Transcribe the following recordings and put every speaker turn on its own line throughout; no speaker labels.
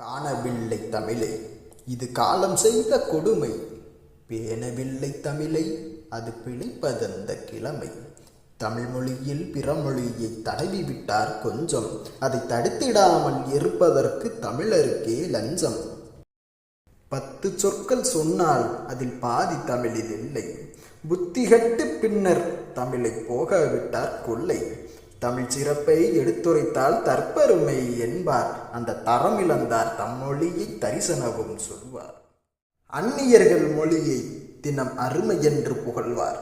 காணவில்லை தமிழை. இது காலம் செய்த கொடுமை. பேணவில்லை தமிழை அது பிழைப்பதந்த கிழமை. தமிழ் மொழியில் பிற மொழியை தடவி விட்டார் கொஞ்சம். அதை தடுத்திடாமல் இருப்பதற்கு தமிழருக்கே லஞ்சம். பத்து சொற்கள் சொன்னால் அதில் பாதி தமிழில் இல்லை. புத்திகட்டு பின்னர் தமிழை போக விட்டார் கொள்ளை. தமிழ் சிறப்பை எடுத்துரைத்தால் தற்பெருமை என்பார். அந்த தரம் இழந்தார் தம்மொழியை தரிசனவும் சொல்வார். அந்நியர்கள் மொழியை தினம் அருமை என்று புகழ்வார்.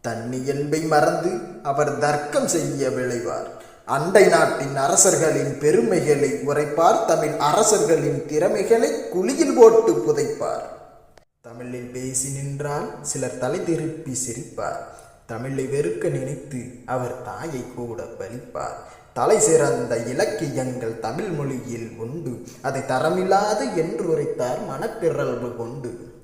தன்னியல்பை மறந்து அவர் தர்க்கம் செய்ய விளைவார். அண்டை நாட்டின் அரசர்களின் பெருமைகளை உரைப்பார். தமிழ் அரசர்களின் திறமைகளை குழியில் போட்டு புதைப்பார். தமிழில் பேசி நின்றால் சிலர் தலை திருப்பி சிரிப்பார். தமிழை வெறுக்க நினைத்து அவர் தாயை கூட பலிப்பார். தலை சிறந்த இலக்கியங்கள் தமிழ் மொழியில் உண்டு. அதை தரமில்லாது என்று உரைத்தார் மனப்பிறழ்வு கொண்டு.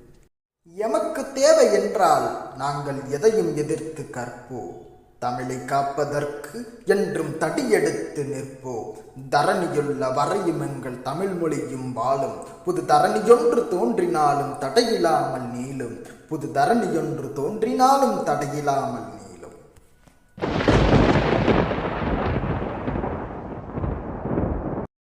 எமக்கு தேவை என்றால் நாங்கள் எதையும் எதிர்த்து கற்போம். தமிழை காப்பதற்கு என்றும் தடியெடுத்து நிற்போம். தரணியுள்ள வரையும் எங்கள் தமிழ் மொழியும் வாழும். புது தரணியொன்று தோன்றினாலும் தடையில்லாமல் நீளும். புது தரணி ஒன்று தோன்றினாலும் தடையிலாமல்